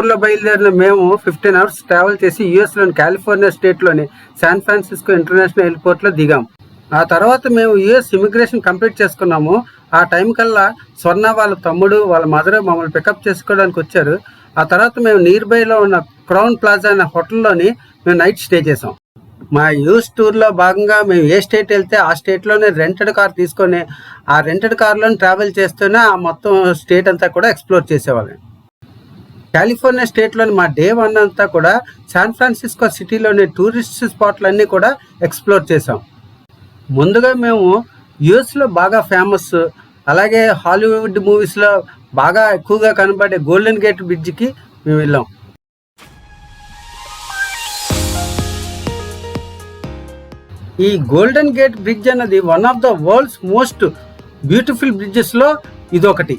టూర్లో బయలుదేరిన మేము ఫిఫ్టీన్ అవర్స్ ట్రావెల్ చేసి యుఎస్లోని కాలిఫోర్నియా స్టేట్లోని శాన్ ఫ్రాన్సిస్కో ఇంటర్నేషనల్ ఎయిర్పోర్ట్లో దిగాం. ఆ తర్వాత మేము యుఎస్ ఇమిగ్రేషన్ కంప్లీట్ చేసుకున్నాము. ఆ టైం కల్లా స్వర్ణ వాళ్ళ తమ్ముడు వాళ్ళ మదర్ మమ్మల్ని పికప్ చేసుకోవడానికి వచ్చారు. ఆ తర్వాత మేము నియర్ బైలో ఉన్న క్రౌన్ ప్లాజా అనే హోటల్లోని మేము నైట్ స్టే చేసాం మా యూస్ టూర్లో భాగంగా మేము ఏ స్టేట్ వెళ్తే ఆ స్టేట్లోనే రెంటెడ్ కార్ తీసుకొని ఆ రెంటెడ్ కార్లో ట్రావెల్ చేస్తూనే ఆ మొత్తం స్టేట్ అంతా కూడా ఎక్స్ప్లోర్ చేసేవాళ్ళం. కాలిఫోర్నియా స్టేట్లోని మా డే వన్ అంతా కూడా శాన్ ఫ్రాన్సిస్కో సిటీలోని టూరిస్ట్ స్పాట్లన్నీ కూడా ఎక్స్ప్లోర్ చేసాం ముందుగా మేము యుఎస్లో బాగా ఫేమస్ అలాగే హాలీవుడ్ మూవీస్లో బాగా ఎక్కువగా కనబడే గోల్డెన్ గేట్ బ్రిడ్జ్కి మేము వెళ్ళాం. ఈ గోల్డెన్ గేట్ బ్రిడ్జ్ అన్నది one of the world's most beautiful బ్రిడ్జెస్లో ఇదొకటి.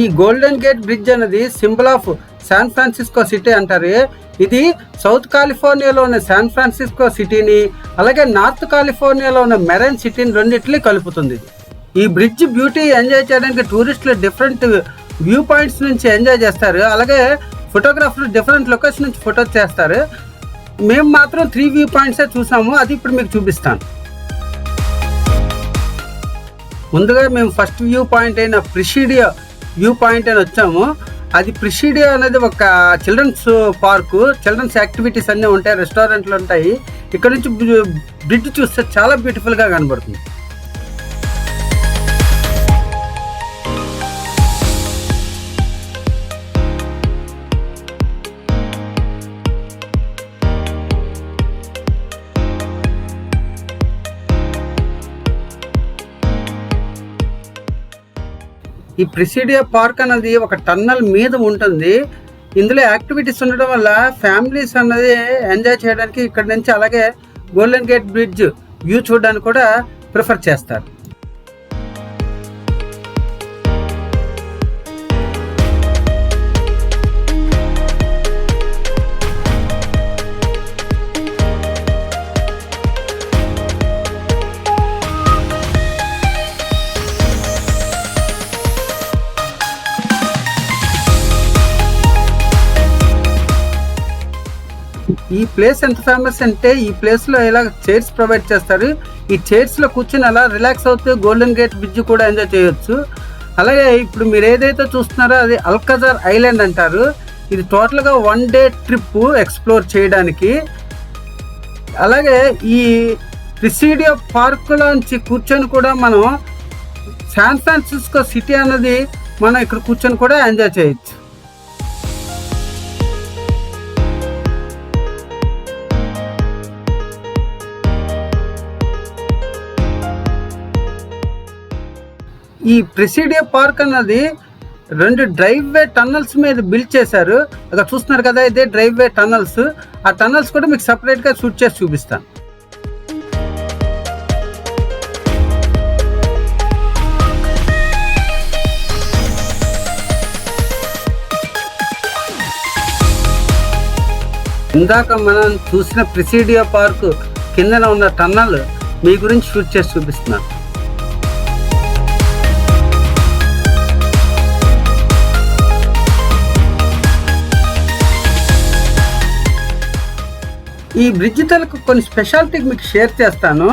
ఈ గోల్డెన్ గేట్ బ్రిడ్జ్ అనేది symbol of San Francisco city అంటారు. ఇది సౌత్ కాలిఫోర్నియాలో ఉన్న శాన్ ఫ్రాన్సిస్కో సిటీని అలాగే నార్త్ కాలిఫోర్నియాలో ఉన్న మెరైన్ సిటీని రెండింటిని కలుపుతుంది. ఈ బ్రిడ్జ్ బ్యూటీ ఎంజాయ్ చేయడానికి టూరిస్టులు డిఫరెంట్ వ్యూ పాయింట్స్ నుంచి ఎంజాయ్ చేస్తారు. అలాగే ఫోటోగ్రాఫర్లు డిఫరెంట్ లొకేషన్ నుంచి ఫోటో చేస్తారు. మేము మాత్రం త్రీ వ్యూ పాయింట్సే చూసాము. అది ఇప్పుడు మీకు చూపిస్తాను. ముందుగా మేము ఫస్ట్ వ్యూ పాయింట్ అయిన ప్రిషిడియో వ్యూ పాయింట్ అని వచ్చాము. అది ప్రిషిడియా అనేది ఒక చిల్డ్రన్స్ పార్కు చిల్డ్రన్స్ యాక్టివిటీస్ అన్నీ ఉంటాయి రెస్టారెంట్లు ఉంటాయి. ఇక్కడ నుంచి బ్రిడ్జ్ చూస్తే చాలా బ్యూటిఫుల్గా కనబడుతుంది. ఈ ప్రిసిడియా పార్క్ అన్నది ఒక టన్నల్ మీద ఉంటుంది. ఇందులో యాక్టివిటీస్ ఉండడం వల్ల ఫ్యామిలీస్ అన్నది ఎంజాయ్ చేయడానికి ఇక్కడ నుంచి అలాగే గోల్డెన్ గేట్ బ్రిడ్జ్ వ్యూ చూడడానికి కూడా ప్రిఫర్ చేస్తారు. ఈ ప్లేస్ ఎంత ఫేమస్ అంటే ఈ ప్లేస్లో ఇలా చైర్స్ ప్రొవైడ్ చేస్తారు? ఈ చైర్స్లో కూర్చొని అలా రిలాక్స్ అవుతూ గోల్డెన్ గేట్ బ్రిడ్జ్ కూడా ఎంజాయ్ చేయొచ్చు. అలాగే ఇప్పుడు మీరు ఏదైతే చూస్తున్నారో అది అల్కజార్ ఐలాండ్ అంటారు. ఇది టోటల్గా వన్ డే ట్రిప్ ఎక్స్ప్లోర్ చేయడానికి. అలాగే ఈ ప్రిసిడియో పార్కులోంచి కూర్చొని కూడా మనం శాన్ ఫ్రాన్సిస్కో సిటీ అన్నది మనం ఇక్కడ కూర్చొని కూడా ఎంజాయ్ చేయొచ్చు. ఈ ప్రెసిడియో పార్క్ అన్నది రెండు డ్రైవ్ వే టన్నల్స్ మీద బిల్డ్ చేశారు. అక్కడ చూస్తున్నారు కదా ఇదే డ్రైవ్ వే టన్నల్స్. ఆ టన్నల్స్ కూడా మీకు సపరేట్గా షూట్ చేసి చూపిస్తాను. ఇందాక మనం చూసిన ప్రెసిడియా పార్క్ కిందన ఉన్న టన్నల్ మీ గురించి షూట్ చేసి చూపిస్తున్నాను ఈ బ్రిడ్జ్ తలకు కొన్ని స్పెషాలిటీ మీకు షేర్ చేస్తాను.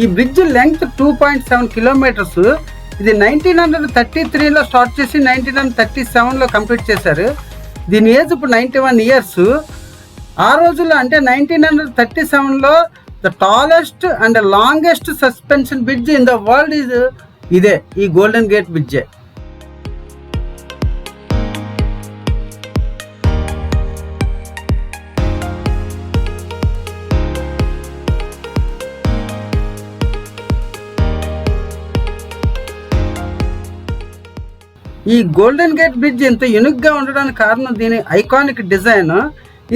ఈ bridge length two point seven kilometres. ఇది నైన్టీన్ హండ్రెడ్ థర్టీ త్రీలో స్టార్ట్ చేసి నైన్టీన్ హండ్రెడ్ థర్టీ సెవెన్లో కంప్లీట్ చేశారు. దీని ఏజ్ ఇప్పుడు నైంటీ వన్ ఇయర్స్ ఆ రోజుల్లో అంటే నైన్టీన్ హండ్రెడ్ థర్టీ సెవెన్లో the tallest and longest suspension bridge in the world ఇది ఇదే ఈ గోల్డెన్ గేట్ బ్రిడ్జే ఈ గోల్డెన్ గేట్ బ్రిడ్జ్ ఇంత యునిక్గా ఉండడానికి కారణం దీని ఐకానిక్ డిజైన్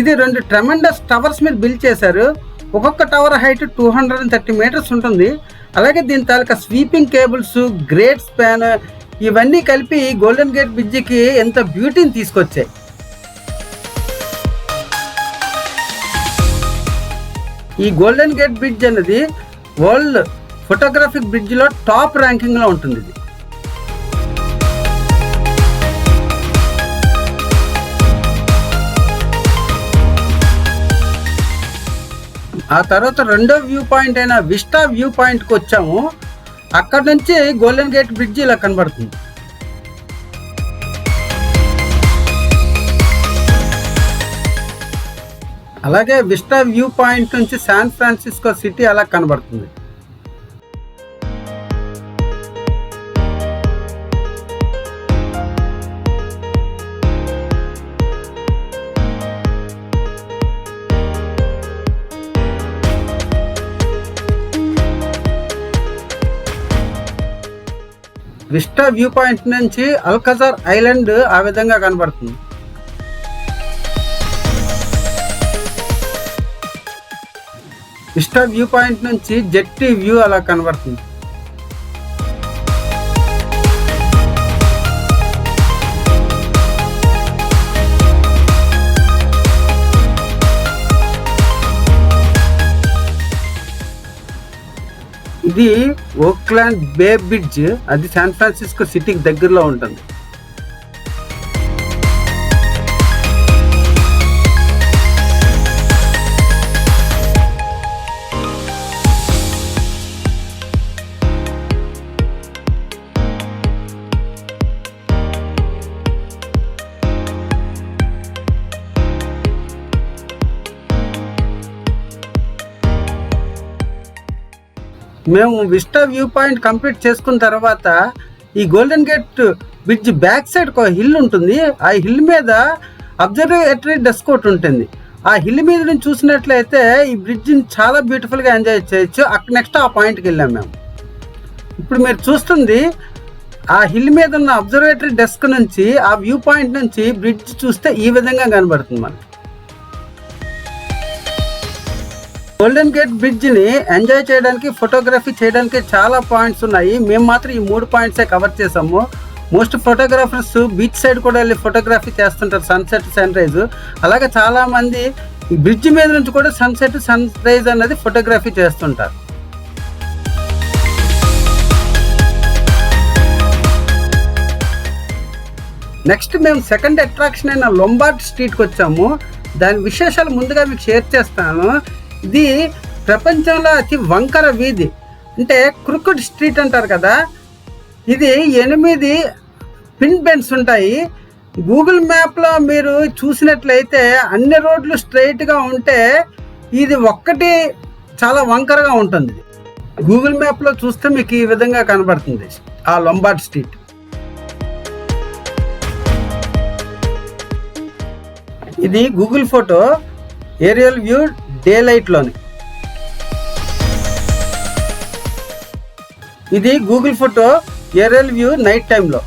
ఇది రెండు ట్రెమెండస్ టవర్స్ మీద బిల్డ్ చేశారు. ఒక్కొక్క tower height two hundred and thirty metres ఉంటుంది. అలాగే దీని తాలూకా స్వీపింగ్ కేబుల్స్ గ్రేట్ స్పాన్ ఇవన్నీ కలిపి గోల్డెన్ గేట్ బ్రిడ్జికి ఎంత బ్యూటీని తీసుకొచ్చాయి. ఈ గోల్డెన్ గేట్ బ్రిడ్జ్ అనేది వరల్డ్ ఫోటోగ్రాఫిక్ బ్రిడ్జ్లో టాప్ ర్యాంకింగ్లో ఉంటుంది ఇది. ఆ తర్వాత రెండో వ్యూ పాయింట్ అయిన విస్టా వ్యూ పాయింట్కి వచ్చాము. అక్కడ నుంచి గోల్డెన్ గేట్ బ్రిడ్జ్ ఇలా కనబడుతుంది. అలాగే విస్టా వ్యూ పాయింట్ నుంచి శాన్ ఫ్రాన్సిస్కో సిటీ అలా కనబడుతుంది. విస్టా వ్యూ పాయింట్ నుంచి అల్కజార్ ఐలాండ్ ఆ విధంగా కనబడుతుంది. విస్టా వ్యూ పాయింట్ నుంచి జెట్టి వ్యూ అలా కనబడుతుంది. ఇది ఓక్లాండ్ బే బ్రిడ్జ్ అది శాన్ ఫ్రాన్సిస్కో సిటీకి దగ్గరలో ఉంటుంది. మేము విస్టా వ్యూ పాయింట్ కంప్లీట్ చేసుకున్న తర్వాత ఈ Golden Gate Bridge back side ఒక హిల్ ఉంటుంది. ఆ హిల్ మీద అబ్జర్వేటరీ డెస్క్ ఒకటి ఉంటుంది. ఆ హిల్ మీద నుంచి చూసినట్లయితే ఈ బ్రిడ్జ్ని చాలా బ్యూటిఫుల్గా ఎంజాయ్ చేయొచ్చు. అక్కడ నెక్స్ట్ ఆ పాయింట్కి వెళ్ళాం మేము. ఇప్పుడు మీరు చూస్తుంది ఆ హిల్ మీద ఉన్న అబ్జర్వేటరీ డెస్క్ నుంచి ఆ వ్యూ పాయింట్ నుంచి బ్రిడ్జ్ చూస్తే ఈ విధంగా కనబడుతుంది మనకి. గోల్డెన్ గేట్ బ్రిడ్జ్ని ఎంజాయ్ చేయడానికి ఫోటోగ్రఫీ చేయడానికి చాలా పాయింట్స్ ఉన్నాయి. మేము మాత్రం ఈ మూడు పాయింట్సే కవర్ చేసాము మోస్ట్ ఫోటోగ్రాఫర్స్ బీచ్ సైడ్ కూడా వెళ్ళి ఫోటోగ్రఫీ చేస్తుంటారు సన్సెట్ సన్ రైజ్ అలాగే చాలామంది బ్రిడ్జ్ మీద నుంచి కూడా సన్సెట్ సన్ రైజ్ అనేది ఫోటోగ్రఫీ చేస్తుంటారు. నెక్స్ట్ మేము సెకండ్ అట్రాక్షన్ అయిన లొంబార్డ్ స్ట్రీట్కి వచ్చాము. దాని విశేషాలు ముందుగా మీకు షేర్ చేస్తాను. ఇది ప్రపంచంలో అతి వంకర వీధి. అంటే క్రికెట్ స్ట్రీట్ అంటారు కదా ఇది ఎనిమిది పిన్ బెన్స్ ఉంటాయి. గూగుల్ మ్యాప్లో మీరు చూసినట్లయితే అన్ని రోడ్లు స్ట్రైట్గా ఉంటే ఇది ఒక్కటి చాలా వంకరగా ఉంటుంది. గూగుల్ మ్యాప్లో చూస్తే మీకు ఈ విధంగా కనబడుతుంది ఆ లొంబార్డ్ స్ట్రీట్. ఇది Google photo aerial view day లైట్లోని ఇది Google photo aerial view night టైంలో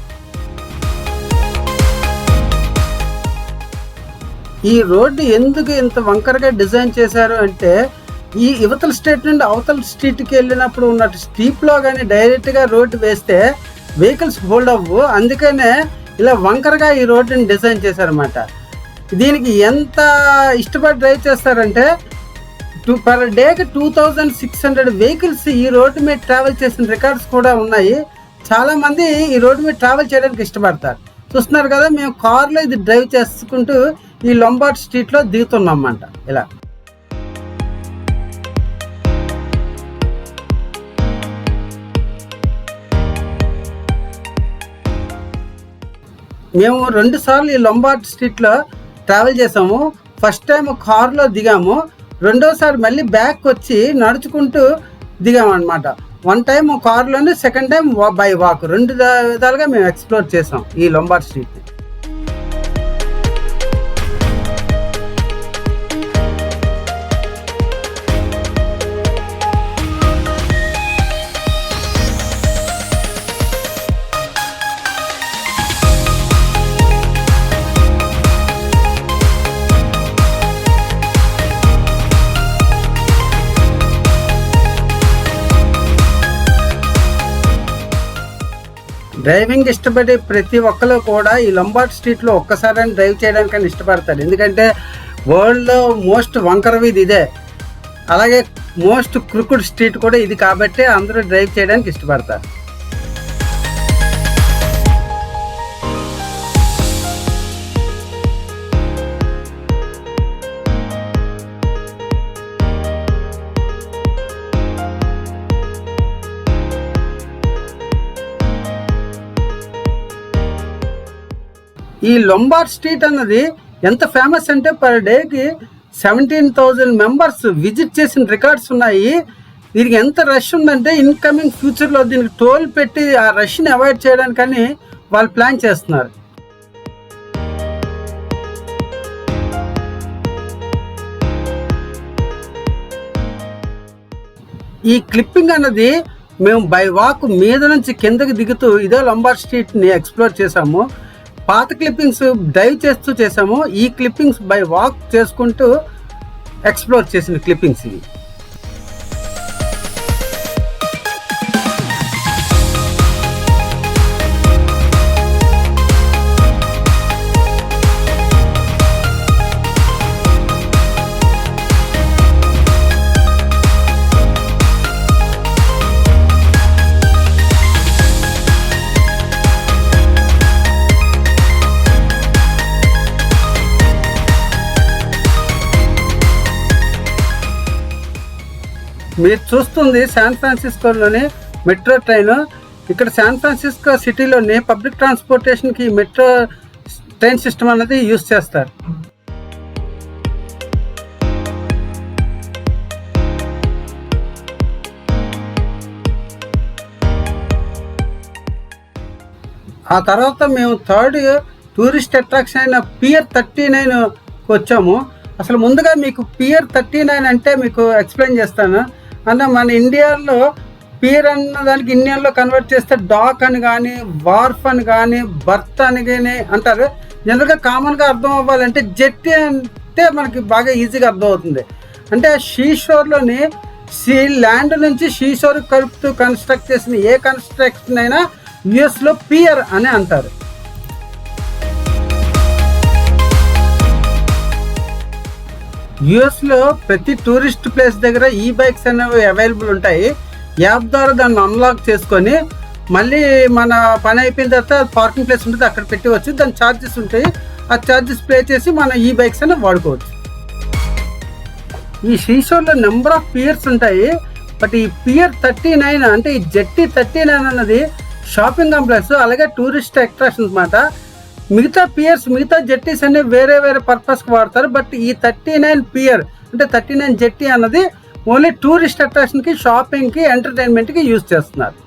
ఈ రోడ్డు ఎందుకు ఇంత వంకరగా డిజైన్ చేశారు అంటే ఈ యువతల స్టేట్ నుండి అవతల స్ట్రీట్కి వెళ్ళినప్పుడు ఉన్నట్టు స్టీప్లో కానీ డైరెక్ట్గా రోడ్డు వేస్తే వెహికల్స్ హోల్డ్ అవ్వు. అందుకనే ఇలా వంకరగా ఈ రోడ్డుని డిజైన్ చేశారన్నమాట. దీనికి ఎంత ఇష్టపడి డ్రైవ్ చేస్తారంటే టూ పర్ డేకి two thousand six hundred vehicles ఈ రోడ్డు మీద ట్రావెల్ చేసిన రికార్డ్స్ కూడా ఉన్నాయి. చాలామంది ఈ రోడ్డు మీద ట్రావెల్ చేయడానికి ఇష్టపడతారు. చూస్తున్నారు కదా మేము కార్లో ఇది డ్రైవ్ చేసుకుంటూ ఈ లొంబార్డ్ స్ట్రీట్లో దిగుతున్నాం అన్నమాట ఇలా. మేము రెండు సార్లు ఈ లొంబార్డ్ స్ట్రీట్లో ట్రావెల్ చేసాము ఫస్ట్ టైం కార్లో దిగాము. రెండోసారి మళ్ళీ బ్యాక్ వచ్చి నడుచుకుంటూ దిగామన్నమాట. వన్ టైం కార్లోనే సెకండ్ టైం బై వాక్ రెండు విధాలుగా మేము ఎక్స్ప్లోర్ చేసాం ఈ లొంబార్ స్ట్రీట్ డ్రైవింగ్ ఇష్టపడే ప్రతి ఒక్కరు కూడా ఈ లంబార్డ్ స్ట్రీట్లో ఒక్కసారి డ్రైవ్ చేయడానికని ఇష్టపడతారు. ఎందుకంటే వరల్డ్లో మోస్ట్ వంకరవి వీధి ఇదే. అలాగే మోస్ట్ క్రికెట్ స్ట్రీట్ కూడా ఇది కాబట్టి అందరూ డ్రైవ్ చేయడానికి ఇష్టపడతారు. ఈ లొంబార్డ్ స్ట్రీట్ అన్నది ఎంత ఫేమస్ అంటే పర్ డేకి సెవెంటీన్ థౌజండ్ మెంబర్స్ విజిట్ చేసిన రికార్డ్స్ ఉన్నాయి. దీనికి ఎంత రష్ ఉందంటే ఇన్కమింగ్ ఫ్యూచర్లో దీనికి టోల్ పెట్టి ఆ రష్ని అవాయిడ్ చేయడానికని వాళ్ళు ప్లాన్ చేస్తున్నారు. ఈ క్లిప్పింగ్ అన్నది మేము బై వాక్ మీద నుంచి కిందకి దిగుతూ ఇదే లంబార్ స్ట్రీట్ని ఎక్స్ప్లోర్ చేసాము పాత క్లిప్పింగ్స్ డైవ్ చేస్తూ చేసాము. ఈ క్లిప్పింగ్స్ బై వాక్ చేసుకుంటూ ఎక్స్ప్లోర్ చేసిన క్లిప్పింగ్స్ ఇవి. మీరు చూస్తుంది శాన్ ఫ్రాన్సిస్కోలోని మెట్రో ట్రైన్ ఇక్కడ శాన్ ఫ్రాన్సిస్కో సిటీలోని పబ్లిక్ ట్రాన్స్పోర్టేషన్కి మెట్రో ట్రైన్ సిస్టమ్ అనేది యూస్ చేస్తారు. ఆ తర్వాత మేము థర్డ్ టూరిస్ట్ అట్రాక్షన్ అయిన పియర్ థర్టీ నైన్ వచ్చాము. అసలు ముందుగా మీకు పియర్ థర్టీ నైన్ అంటే మీకు ఎక్స్ప్లెయిన్ చేస్తాను. అంటే మన ఇండియాలో పియర్ అన్న దానికి ఇండియన్లో కన్వర్ట్ చేస్తే డాక్ అని కానీ వార్ఫ్ అని కానీ బర్త్ అని కానీ అంటారు. జనరల్గా కామన్గా అర్థం అవ్వాలంటే జెట్టి అంటే మనకి బాగా ఈజీగా అర్థం అవుతుంది అంటే షీషోర్లోని సీ ల్యాండ్ నుంచి షీషోర్ కలుపుతూ కన్స్ట్రక్ట్ చేసిన ఏ కన్స్ట్రక్షన్ అయినా యుఎస్లో పియర్ అని అంటారు. యుఎస్లో ప్రతి టూరిస్ట్ ప్లేస్ దగ్గర ఈ బైక్స్ అనేవి అవైలబుల్ ఉంటాయి. యాప్ ద్వారా దాన్ని అన్లాక్ చేసుకొని మళ్ళీ మన పని అయిపోయిన తర్వాత పార్కింగ్ ప్లేస్ ఉంటుంది అక్కడ పెట్టవచ్చు. దాని ఛార్జెస్ ఉంటాయి. ఆ ఛార్జెస్ పే చేసి మన ఈ బైక్స్ అనేవి వాడుకోవచ్చు. ఈ షీషోర్లో నెంబర్ ఆఫ్ పియర్స్ ఉంటాయి. బట్ ఈ పియర్ థర్టీ నైన్ అంటే ఈ జెట్టి థర్టీ నైన్ అన్నది షాపింగ్ కాంప్లెక్స్ అలాగే టూరిస్ట్ అట్రాక్షన్ అన్నమాట. మిగతా పియర్స్ మిగతా జెట్టీస్ అన్ని వేరే వేరే పర్పస్కి వాడతారు. బట్ ఈ థర్టీ నైన్ పియర్ అంటే థర్టీ నైన్ జెట్టి అన్నది ఓన్లీ టూరిస్ట్ అట్రాక్షన్కి షాపింగ్కి ఎంటర్టైన్మెంట్కి యూజ్ చేస్తున్నారు.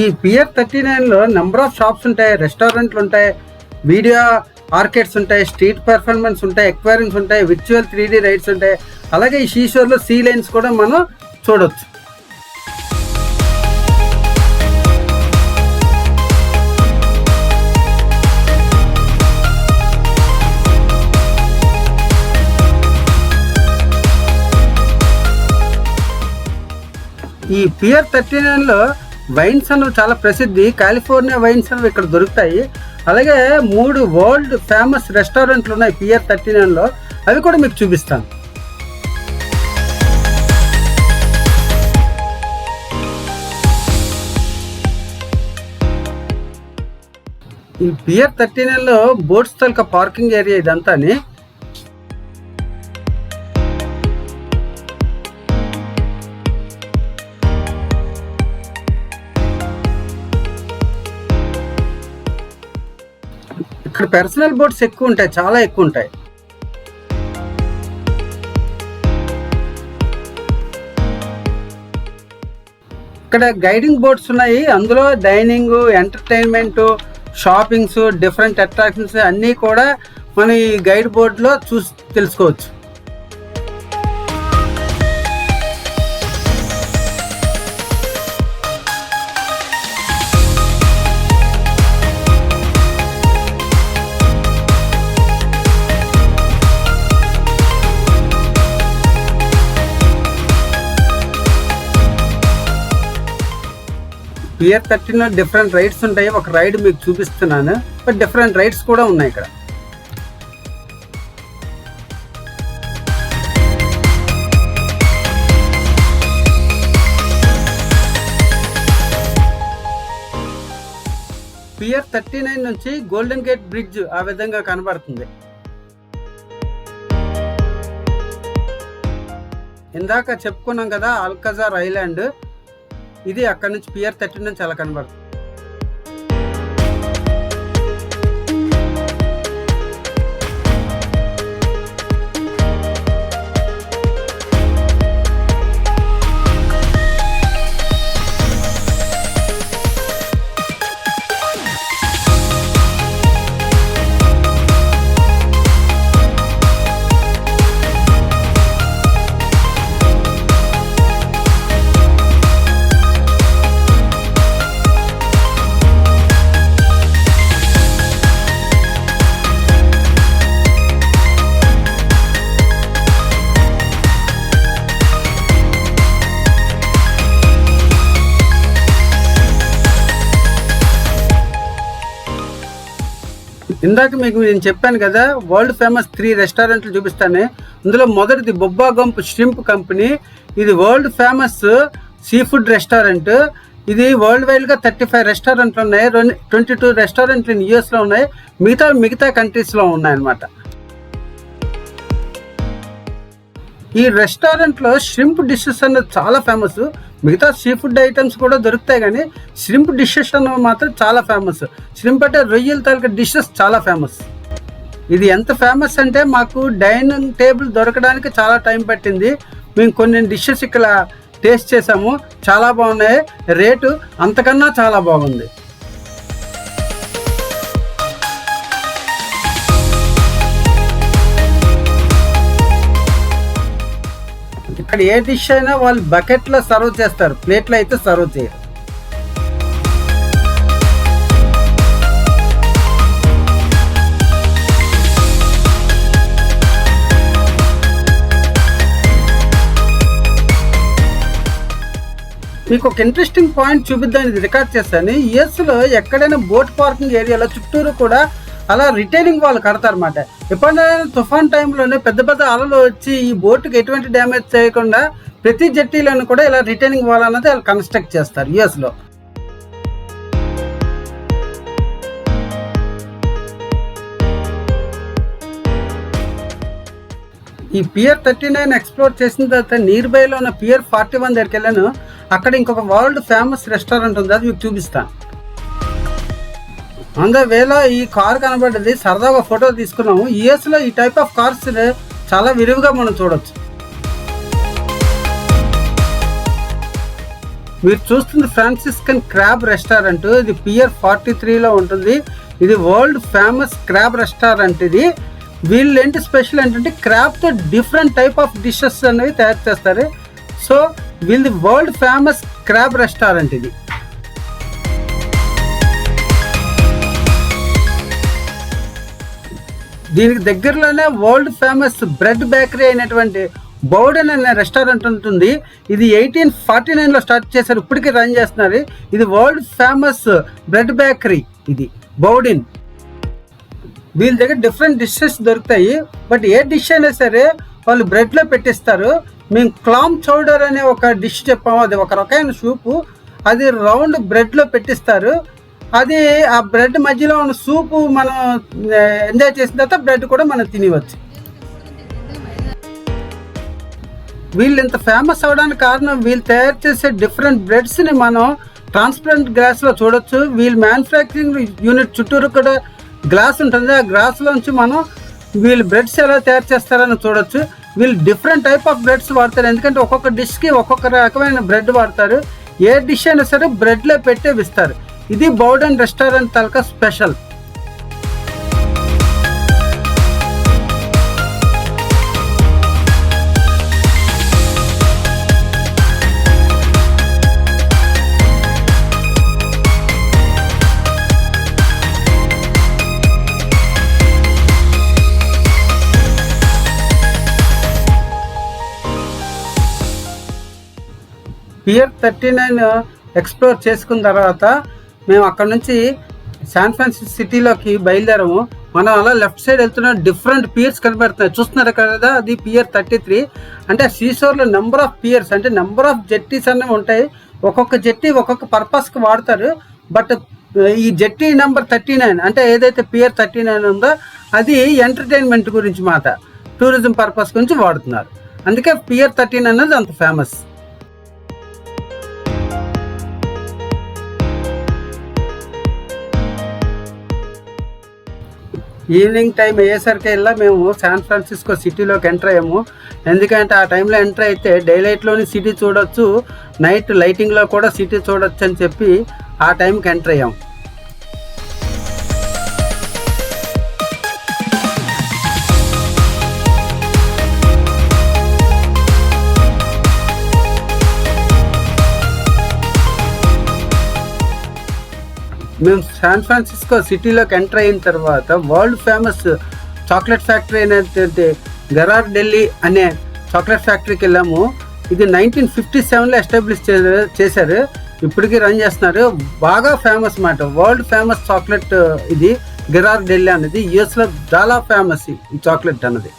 ఈ పియర్ థర్టీ నైన్లో నెంబర్ ఆఫ్ షాప్స్ ఉంటాయి రెస్టారెంట్లు ఉంటాయి వీడియో ఆర్కెట్స్ ఉంటాయి స్ట్రీట్ పెర్ఫార్మెన్స్ ఉంటాయి ఎక్వైరింగ్స్ ఉంటాయి విర్చువల్ త్రీడీ రైడ్స్ ఉంటాయి. అలాగే ఈ షీషోర్లో సీ లైన్స్ కూడా మనం చూడొచ్చు. ఈ పియర్ థర్టీ నైన్లో వైన్స్ అనేవి చాలా ప్రసిద్ధి. కాలిఫోర్నియా వైన్స్ అనేవి ఇక్కడ దొరుకుతాయి. అలాగే మూడు వరల్డ్ ఫేమస్ రెస్టారెంట్లు ఉన్నాయి పియర్ థర్టీ నైన్లో అవి కూడా మీకు చూపిస్తాను. ఈ పియర్ థర్టీ నైన్లో బోట్స్ తాలూకా పార్కింగ్ ఏరియా ఇదంతాని. ఇక్కడ పర్సనల్ బోట్స్ ఎక్కువ ఉంటాయి చాలా ఎక్కువ ఉంటాయి ఇక్కడ గైడింగ్ బోట్స్ ఉన్నాయి అందులో dining entertainment shoppings different attractions అన్నీ కూడా మనం ఈ గైడ్ బోర్డులో చూసి తెలుసుకోవచ్చు. పిఆర్ థర్టీన్లో డిఫరెంట్ రైడ్స్ ఉంటాయి. ఒక రైడ్ మీకు చూపిస్తున్నాను. బట్ డిఫరెంట్ రైడ్స్ కూడా ఉన్నాయి ఇక్కడ. పిఆర్ థర్టీ నైన్ నుంచి గోల్డెన్ గేట్ బ్రిడ్జ్ ఆ విధంగా కనబడుతుంది. ఇందాక చెప్పుకున్నాం కదా అల్కజార్ ఐలాండ్ ఇది అక్కడ నుంచి పిఆర్ థర్టీ నుంచి అలా కనబడుతుంది. ఇందాక మీకు నేను చెప్పాను కదా వరల్డ్ ఫేమస్ త్రీ రెస్టారెంట్లు చూపిస్తాను. ఇందులో మొదటిది బొబ్బా గంప్ షింప్ కంపెనీ ఇది world famous sea food restaurant. ఇది వరల్డ్ వైడ్గా థర్టీ ఫైవ్ రెస్టారెంట్లు ఉన్నాయి ట్వంటీ టూ రెస్టారెంట్లు యూఎస్లో ఉన్నాయి మిగతా మిగతా కంట్రీస్లో ఉన్నాయి ఈ రెస్టారెంట్లో ష్రింప్ డిషెస్ అన్నది చాలా ఫేమస్ మిగతా సీ ఫుడ్ ఐటమ్స్ కూడా దొరుకుతాయి కానీ ష్రింప్ డిషెస్ అన్నవి మాత్రం చాలా ఫేమస్ ష్రింప్ అంటే రొయ్యల తాలూకా డిషెస్ చాలా ఫేమస్ ఇది ఎంత ఫేమస్ అంటే మాకు డైనింగ్ టేబుల్ దొరకడానికి చాలా టైం పట్టింది. మేము కొన్ని డిషెస్ ఇక్కడ టేస్ట్ చేసాము. చాలా బాగున్నాయి. రేటు అంతకన్నా చాలా బాగుంది. అక్కడ ఏ డిష్ అయినా వాళ్ళు బకెట్లో సర్వ్ చేస్తారు. ప్లేట్లో అయితే సర్వ్ చేయరు. మీకు ఒక ఇంట్రెస్టింగ్ పాయింట్ చూపిద్దాం ఇది రికార్డ్ చేస్తాను. యుఎస్లో ఎక్కడైనా బోట్ పార్కింగ్ ఏరియాలో చుట్టూరు కూడా అలా రిటైనింగ్ వాళ్ళు కడతారన్నమాట. ఎప్పుడైనా తుఫాన్ టైంలోనే పెద్ద పెద్ద అలలు వచ్చి ఈ బోటుకి ఎటువంటి డ్యామేజ్ చేయకుండా ప్రతి జట్టీలను కూడా ఇలా రిటైనింగ్ వాల్ అన్నది వాళ్ళు కన్స్ట్రక్ట్ చేస్తారు యుఎస్లో. ఈ పియర్ థర్టీ నైన్ ఎక్స్ప్లోర్ చేసిన తర్వాత నియర్ బైలో ఉన్న పియర్ ఫార్టీ వన్ దగ్గరికి వెళ్ళాను. అక్కడ ఇంకొక వరల్డ్ ఫేమస్ రెస్టారెంట్ ఉంది అది మీకు చూపిస్తాను. అందువేళ ఈ కార్ కనబడ్డది సరదాగా ఫోటో తీసుకున్నాము. యుఎస్లో ఈ టైప్ ఆఫ్ కార్స్ చాలా విరివిగా మనం చూడొచ్చు. మీరు చూస్తుంది ఫ్రాన్సిస్కన్ క్రాబ్ రెస్టారెంట్. ఇది పియర్ ఫార్టీ త్రీలో ఉంటుంది. ఇది వరల్డ్ ఫేమస్ క్రాబ్ రెస్టారెంట్ ఇది. వీళ్ళు ఏంటి స్పెషల్ ఏంటంటే క్రాబ్తో డిఫరెంట్ టైప్ ఆఫ్ డిషెస్ అనేవి తయారు చేస్తారు. సో వీళ్ళది వరల్డ్ ఫేమస్ క్రాబ్ రెస్టారెంట్ ఇది. దీనికి దగ్గరలోనే వరల్డ్ ఫేమస్ బ్రెడ్ బేకరీ అయినటువంటి బౌడెన్ అనే రెస్టారెంట్ ఉంటుంది. ఇది ఎయిటీన్ ఫార్టీ నైన్లో స్టార్ట్ చేశారు. ఇప్పటికీ రన్ చేస్తున్నారు. ఇది వరల్డ్ ఫేమస్ బ్రెడ్ బేకరీ ఇది బౌడిన్. వీళ్ళ దగ్గర డిఫరెంట్ డిషెస్ దొరుకుతాయి. బట్ ఏ డిష్ అయినా సరే వాళ్ళు బ్రెడ్లో పెట్టిస్తారు. మేము క్లామ్ చౌడర్ అనే ఒక డిష్ చెప్పాము. అది ఒక రకమైన సూపు. అది రౌండ్ బ్రెడ్లో పెట్టిస్తారు. అది ఆ బ్రెడ్ మధ్యలో ఉన్న సూపు మనం ఎంజాయ్ చేసిన తర్వాత బ్రెడ్ కూడా మనం తినవచ్చు వీళ్ళు ఇంత ఫేమస్ అవడానికి కారణం వీళ్ళు తయారు చేసే డిఫరెంట్ బ్రెడ్స్ని మనం ట్రాన్స్పరెంట్ గ్లాస్లో చూడొచ్చు. వీళ్ళు మ్యానుఫ్యాక్చరింగ్ యూనిట్ చుట్టూరు కూడా గ్లాస్ ఉంటుంది. ఆ గ్లాస్లోంచి మనం వీళ్ళు బ్రెడ్స్ ఎలా తయారు చేస్తారని చూడొచ్చు. వీళ్ళు డిఫరెంట్ టైప్ ఆఫ్ బ్రెడ్స్ వాడతారు. ఎందుకంటే ఒక్కొక్క డిష్కి ఒక్కొక్క రకమైన బ్రెడ్ వాడతారు. ఏ డిష్ అయినా సరే బ్రెడ్లో పెట్టే ఇస్తారు ఇది బౌడన్ రెస్టారెంట్ తాలూకా special. Pier thirty nine explore చేసుకున్న తర్వాత మేము అక్కడ నుంచి శాన్ ఫ్రాన్సిస్ సిటీలోకి బయలుదేరాము. మనం అలా లెఫ్ట్ సైడ్ వెళ్తున్న డిఫరెంట్ పియర్స్ కనబడుతున్నాయి. చూస్తున్నారు కదా? అది పియర్ థర్టీ త్రీ అంటే సీసోర్లో నెంబర్ ఆఫ్ పియర్స్ అంటే నెంబర్ ఆఫ్ జెట్టీస్ అనేవి ఉంటాయి. ఒక్కొక్క జెట్టి ఒక్కొక్క పర్పస్కి వాడతారు. బట్ ఈ జెట్టి నెంబర్ థర్టీ నైన్ అంటే ఏదైతే పియర్ థర్టీ నైన్ ఉందో అది ఎంటర్టైన్మెంట్ గురించి మాట టూరిజం పర్పస్ గురించి వాడుతున్నారు. అందుకే పియర్ థర్టీ నైన్ అనేది అంత ఫేమస్ ఈవినింగ్ టైం అయ్యేసరికి వెళ్ళా మేము శాన్ ఫ్రాన్సిస్కో సిటీలోకి ఎంటర్ అయ్యాము. ఎందుకంటే ఆ టైంలో ఎంటర్ అయితే డే లైట్లోని సిటీ చూడొచ్చు నైట్ లైటింగ్లో కూడా సిటీ చూడొచ్చు అని చెప్పి ఆ టైంకి ఎంటర్ అయ్యాము మేము శాన్ ఫ్రాన్సిస్కో సిటీలోకి ఎంటర్ అయిన తర్వాత వరల్డ్ ఫేమస్ చాక్లెట్ ఫ్యాక్టరీ అయినటువంటి గరార్ ఢిల్లీ అనే చాక్లెట్ ఫ్యాక్టరీకి వెళ్ళాము. ఇది నైన్టీన్ ఫిఫ్టీ సెవెన్లో ఎస్టాబ్లిష్ చేశారు. ఇప్పటికీ రన్ చేస్తున్నారు. బాగా ఫేమస్ మాట. వరల్డ్ ఫేమస్ చాక్లెట్ ఇది గరార్ ఢిల్లీ అనేది యుఎస్లో చాలా ఫేమస్ ఈ చాక్లెట్ అన్నది.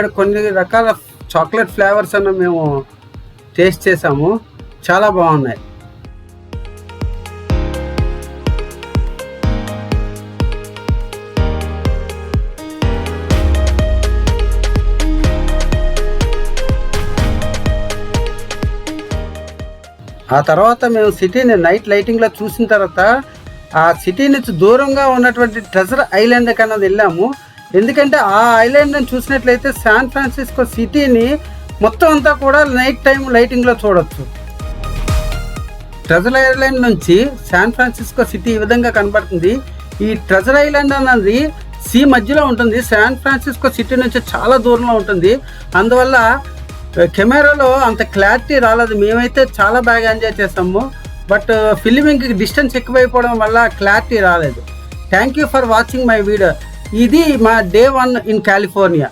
ఇక్కడ కొన్ని రకాల చాక్లెట్ ఫ్లేవర్స్ అన్న మేము టేస్ట్ చేసాము. చాలా బాగున్నాయి. ఆ తర్వాత మేము సిటీని నైట్ లైటింగ్లో చూసిన తర్వాత ఆ సిటీ నుంచి దూరంగా ఉన్నటువంటి ట్రెజర్ ఐలాండ్ అన్నది వెళ్ళాము. ఎందుకంటే ఆ ఐలాండ్ని చూసినట్లయితే శాన్ ఫ్రాన్సిస్కో సిటీని మొత్తం అంతా కూడా నైట్ టైం లైటింగ్లో చూడొచ్చు. ట్రెజర్ ఐలాండ్ నుంచి శాన్ ఫ్రాన్సిస్కో సిటీ ఈ విధంగా కనబడుతుంది. ఈ ట్రెజర్ ఐలాండ్ అన్నది సీ మధ్యలో ఉంటుంది. శాన్ ఫ్రాన్సిస్కో సిటీ నుంచి చాలా దూరంలో ఉంటుంది. అందువల్ల కెమెరాలో అంత క్లారిటీ రాలేదు. మేమైతే చాలా బాగా ఎంజాయ్ చేసాము బట్ ఫిల్మింగ్కి డిస్టెన్స్ ఎక్కువైపోవడం వల్ల క్లారిటీ రాలేదు. Thank you for watching my video. ఇది మా డే వన్ ఇన్ కాలిఫోర్నియా.